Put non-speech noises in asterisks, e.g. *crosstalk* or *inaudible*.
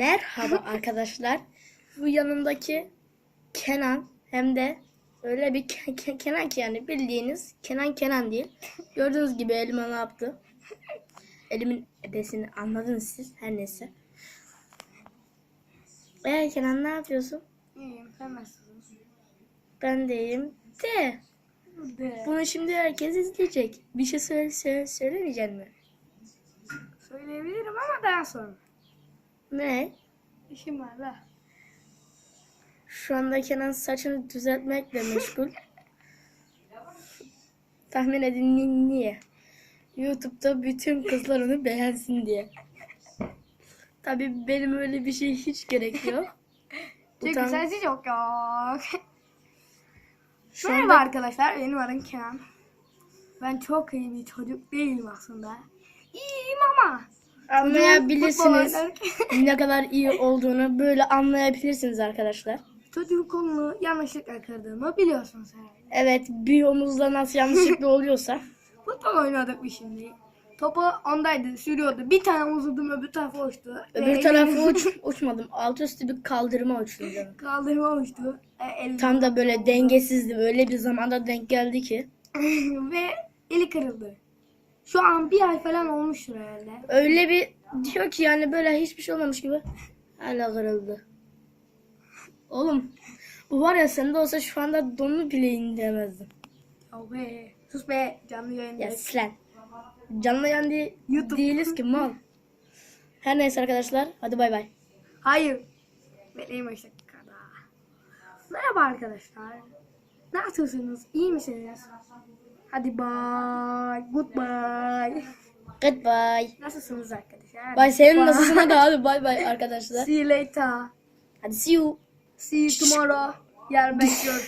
Merhaba *laughs* arkadaşlar. Bu yanımdaki Kenan hem de öyle bir Ke- Ke- Kenan ki yani bildiğiniz Kenan Kenan değil. Gördüğünüz gibi elime ne yaptı? Elimin ebesini anladınız siz her neyse. Eee Kenan ne yapıyorsun? İyiyim sen nasılsın? Ben de iyiyim. De De. bunu şimdi herkes izleyecek. Bir şey söyle, söyle, söylemeyecek mi? Söyleyebilirim ama daha sonra. Ne? İşim var da. Şu anda Kenan saçını düzeltmekle meşgul. *laughs* Tahmin edin ni- niye? YouTube'da bütün kızlar onu beğensin diye. Tabii benim öyle bir şey hiç gerek yok. *laughs* Çünkü Utan- sensiz yok yok. Şu Merhaba anda arkadaşlar benim adım Kenan. Ben çok iyi bir çocuk değilim aslında. İyiyim ama. Anlayabilirsiniz ne kadar iyi olduğunu böyle anlayabilirsiniz arkadaşlar. Çocuk kolunu yanlışlıkla kırdığımı biliyorsunuz herhalde. Evet bir omuzda nasıl yanlışlıkla *laughs* oluyorsa. Futbol oynadık biz şimdi. Topu ondaydı, sürüyordu. Bir tane uzudum öbür tarafa uçtu. Öbür Ve tarafı elim- uç, uçmadım. Alt üstü bir kaldırıma canım. *laughs* Kaldırıma uçtu. E, elim- Tam da böyle dengesizdim. Öyle bir zamanda denk geldi ki. *laughs* Ve eli kırıldı. Şu an bir ay falan olmuştur herhalde. Öyle bir diyor ki yani böyle hiçbir şey olmamış gibi. Hala kırıldı. Oğlum bu var ya sende olsa şu anda donunu bile indiremezdim. Ya be. Sus be. Canlı Ya yayındayız. silen. Canlı değil- YouTube. değiliz ki mal. Her neyse arkadaşlar hadi bay bay. Hayır. Bekleyin 5 dakika daha. Merhaba arkadaşlar. Ne yapıyorsunuz? İyi misiniz? Hadi bye. Goodbye. Goodbye. Nasılsınız arkadaşlar? Bay senin da hadi bay bay arkadaşlar. See you later. Hadi see you. See you tomorrow. Yarın *laughs* bekliyorum.